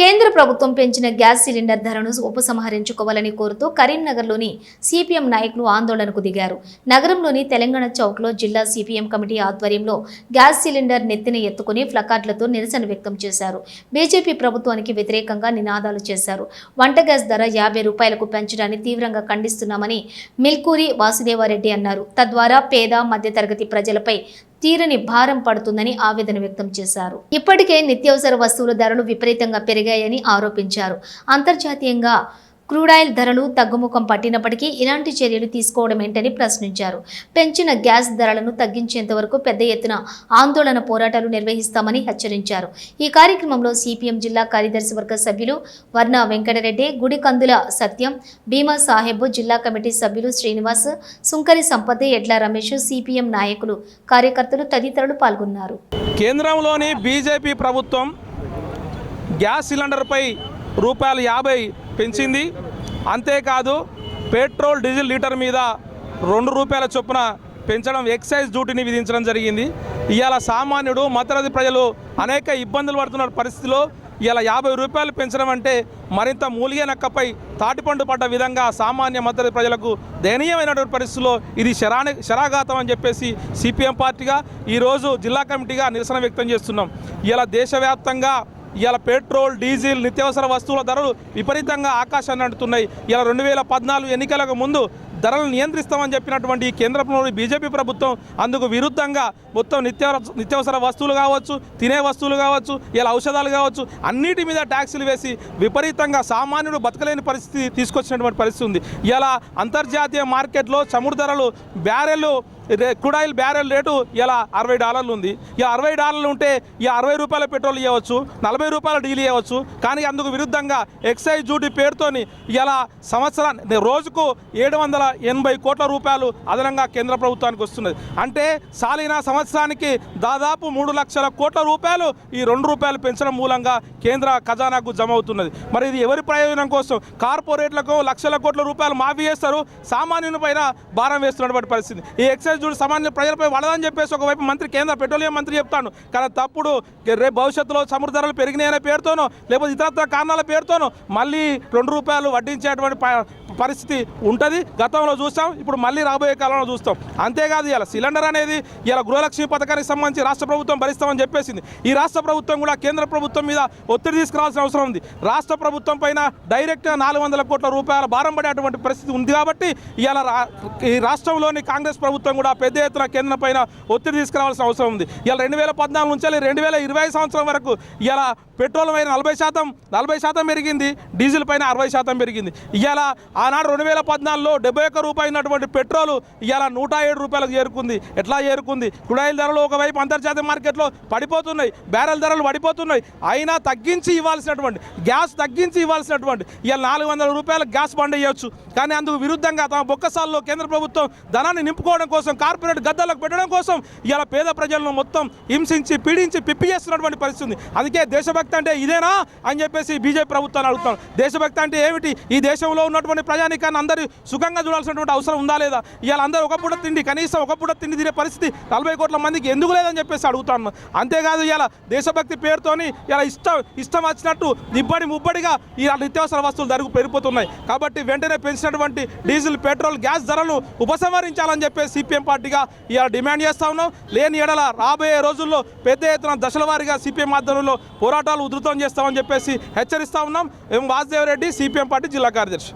కేంద్ర ప్రభుత్వం పెంచిన గ్యాస్ సిలిండర్ ధరను ఉపసంహరించుకోవాలని కోరుతూ కరీంనగర్లోని సిపిఎం నాయకులు ఆందోళనకు దిగారు. నగరంలోని తెలంగాణ చౌక్లో జిల్లా సిపిఎం కమిటీ ఆధ్వర్యంలో గ్యాస్ సిలిండర్ నెత్తిన ఎత్తుకుని ప్లకార్డులతో నిరసన వ్యక్తం చేశారు. బీజేపీ ప్రభుత్వానికి వ్యతిరేకంగా నినాదాలు చేశారు. వంట గ్యాస్ ధర యాభై రూపాయలకు పెంచడాన్ని తీవ్రంగా ఖండిస్తున్నామని మిల్కూరి వాసుదేవారెడ్డి అన్నారు. తద్వారా పేద మధ్యతరగతి ప్రజలపై తీరని భారం పడుతుందని ఆవేదన వ్యక్తం చేశారు. ఇప్పటికే నిత్యావసర వస్తువుల ధరలు విపరీతంగా పెరిగాయని ఆరోపించారు. అంతర్జాతీయంగా క్రూడాయిల్ ధరలు తగ్గుముఖం పట్టినప్పటికీ ఇలాంటి చర్యలు తీసుకోవడం ఏంటని ప్రశ్నించారు. పెంచిన గ్యాస్ ధరలను తగ్గించేంత వరకు పెద్ద ఎత్తున ఆందోళన పోరాటాలు నిర్వహిస్తామని హెచ్చరించారు. ఈ కార్యక్రమంలో సిపిఎం జిల్లా కార్యదర్శి వర్గ సభ్యులు వర్ణ వెంకటరెడ్డి గుడికందుల సత్యం భీమా సాహెబ్ జిల్లా కమిటీ సభ్యులు శ్రీనివాస్ సుంకరి సంపత్ ఎడ్ల రమేష్ సిపిఎం నాయకులు కార్యకర్తలు తదితరులు పాల్గొన్నారు. కేంద్రంలోని బీజేపీ ప్రభుత్వం గ్యాస్ సిలిండర్పై రూపాయలు యాభై పెంచింది. అంతేకాదు పెట్రోల్ డీజిల్ లీటర్ మీద రెండు రూపాయల చొప్పున పెంచడం ఎక్సైజ్ డ్యూటీని విధించడం జరిగింది. ఇవాళ సామాన్యుడు మతరది ప్రజలు అనేక ఇబ్బందులు పడుతున్న పరిస్థితిలో ఇలా యాభై రూపాయలు పెంచడం అంటే మరింత మూలిగే నక్కపై తాటిపండు పడ్డ విధంగా సామాన్య మద్దతు ప్రజలకు దయనీయమైనటువంటి పరిస్థితుల్లో ఇది శరాని శరాఘాతం అని చెప్పేసి సిపిఎం పార్టీగా ఈరోజు జిల్లా కమిటీగా నిరసన వ్యక్తం చేస్తున్నాం. ఇలా దేశవ్యాప్తంగా ఇవాళ పెట్రోల్ డీజిల్ నిత్యావసర వస్తువుల ధరలు విపరీతంగా ఆకాశాన్ని అంటున్నాయి ఇలా రెండు వేల పద్నాలుగు ఎన్నికలకు ముందు ధరలు నియంత్రిస్తామని చెప్పినటువంటి ఈ కేంద్రంలోని బీజేపీ ప్రభుత్వం అందుకు విరుద్ధంగా మొత్తం నిత్య నిత్యావసర వస్తువులు కావచ్చు తినే వస్తువులు కావచ్చు ఇలా ఔషధాలు కావచ్చు అన్నిటి మీద ట్యాక్సులు వేసి విపరీతంగా సామాన్యుడు బతకలేని పరిస్థితి తీసుకొచ్చినటువంటి పరిస్థితి ఉంది. ఇలా అంతర్జాతీయ మార్కెట్లో చమురు ధరలు బ్యారెల్లు రే- క్రూడాయిల్ బ్యారెల్ రేటు ఇలా అరవై డాలర్లు ఉంది. ఈ అరవై డాలర్లు ఉంటే ఈ అరవై రూపాయల పెట్రోల్ ఇవ్వచ్చు నలభై రూపాయల డీల్ ఇవ్వచ్చు కానీ అందుకు విరుద్ధంగా ఎక్సైజ్ డ్యూటీ పేరుతోని ఇలా సంవత్సరాన్ని రోజుకు ఏడు వందల ఎనభై కోట్ల రూపాయలు అదనంగా కేంద్ర ప్రభుత్వానికి వస్తున్నది. అంటే సాలిన సంవత్సరానికి దాదాపు మూడు లక్షల కోట్ల రూపాయలు ఈ రెండు రూపాయలు పెంచడం మూలంగా కేంద్ర ఖజానాకు జమ అవుతున్నది. మరి ఇది ఎవరి ప్రయోజనం కోసం? కార్పొరేట్లకు లక్షల కోట్ల రూపాయలు మాఫీ చేస్తారు. సామాన్యుని పైన భారం వేస్తున్నటువంటి పరిస్థితి. ఈ ఎక్సైజ్ చూడు సామాన్య ప్రజలపై వడదని చెప్పేసి ఒకవైపు మంత్రి కేంద్ర పెట్రోలియం మంత్రి చెప్తాను. కానీ తప్పుడు రేపు భవిష్యత్తులో సముద్ర ధరలు పెరిగినాయనే పేరుతోనో లేకపోతే ఇతరత్ర కారణాల పేరుతోనో మళ్ళీ రెండు రూపాయలు వడ్డించేటువంటి ప- పరిస్థితి ఉంటుంది. గతంలో చూస్తాం ఇప్పుడు మళ్ళీ రాబోయే కాలంలో చూస్తాం. అంతేకాదు ఇలా సిలిండర్ అనేది ఇలా గృహలక్ష్మి పథకానికి సంబంధించి రాష్ట్ర ప్రభుత్వం భరిస్తామని చెప్పేసింది. ఈ రాష్ట్ర ప్రభుత్వం కూడా కేంద్ర ప్రభుత్వం మీద ఒత్తిడి తీసుకురావాల్సిన అవసరం ఉంది. రాష్ట్ర ప్రభుత్వం పైన డైరెక్ట్గా నాలుగు వందల కోట్ల రూపాయల భారం పడేటువంటి పరిస్థితి ఉంది కాబట్టి ఇలా రా- ఈ రాష్ట్రంలోని కాంగ్రెస్ ప్రభుత్వం కూడా పెద్ద ఎత్తున కేంద్రం పైన ఒత్తిడి తీసుకురావాల్సిన అవసరం ఉంది. ఇలా రెండు వేల పద్నాలుగు నుంచి రెండు వేల ఇరవై సంవత్సరం వరకు ఇలా పెట్రోల్ పైన నలభై శాతం నలభై శాతం పెరిగింది డీజిల్ పైన అరవై శాతం పెరిగింది. ఇవాళ ఆనాడు రెండు వేల పద్నాలుగులో డెబ్బై ఒక్క రూపాయి ఉన్నటువంటి పెట్రోల్ ఇవాళ నూట ఏడు రూపాయలకు చేరుకుంది. ఎట్లా చేరుకుంది? కుడాయిల ధరలు ఒకవైపు అంతర్జాతీయ మార్కెట్లో పడిపోతున్నాయి బ్యారెల్ ధరలు పడిపోతున్నాయి. అయినా తగ్గించి ఇవ్వాల్సినటువంటి గ్యాస్ తగ్గించి ఇవ్వాల్సినటువంటి ఇవాళ నాలుగు వందల రూపాయల గ్యాస్ బండ్ ఇవ్వచ్చు కానీ అందుకు విరుద్ధంగా తమ బొక్కసాల్లో కేంద్ర ప్రభుత్వం ధనాన్ని నింపుకోవడం కోసం కార్పొరేట్ గద్దలకు పెట్టడం కోసం ఇలా పేద ప్రజలను మొత్తం హింసించి పీడించి పిప్పి చేస్తున్నటువంటి పరిస్థితి ఉంది. అందుకే దేశభక్తి అంటే ఇదేనా అని చెప్పేసి బీజేపీ ప్రభుత్వాన్ని అడుగుతాం. దేశభక్తి అంటే ఏమిటి? ఈ దేశంలో ఉన్నటువంటి ప్రజానికాన్ని అందరూ సుఖంగా చూడాల్సినటువంటి అవసరం ఉందా లేదా? ఇవాళ అందరూ ఒక పూట తిండి కనీసం ఒక పూట తిండి తినే పరిస్థితి నలభై కోట్ల మందికి ఎందుకు లేదని చెప్పేసి అడుగుతాను అంతేకాదు ఇలా దేశభక్తి పేరుతోని ఇలా ఇష్టం ఇష్టం వచ్చినట్టు ఇబ్బడి ముబ్బడిగా ఈ నిత్యావసర వస్తువులు ధరకు పెరిగిపోతున్నాయి. కాబట్టి వెంటనే పెంచినటువంటి డీజిల్ పెట్రోల్ గ్యాస్ ధరలు ఉపసంహరించాలని చెప్పేసి సిపిఎం పార్టీగా ఇలా డిమాండ్ చేస్తా ఉన్నాం. లేని ఎడల రాబోయే రోజుల్లో పెద్ద ఎత్తున దశల వారీగా సిపిఎం ఆధ్వర్యంలో పోరాటాలు ఉధృతం చేస్తామని చెప్పేసి హెచ్చరిస్తా ఉన్నాం. ఎం వాసుదేవరెడ్డి సిపిఎం పార్టీ జిల్లా కార్యదర్శి.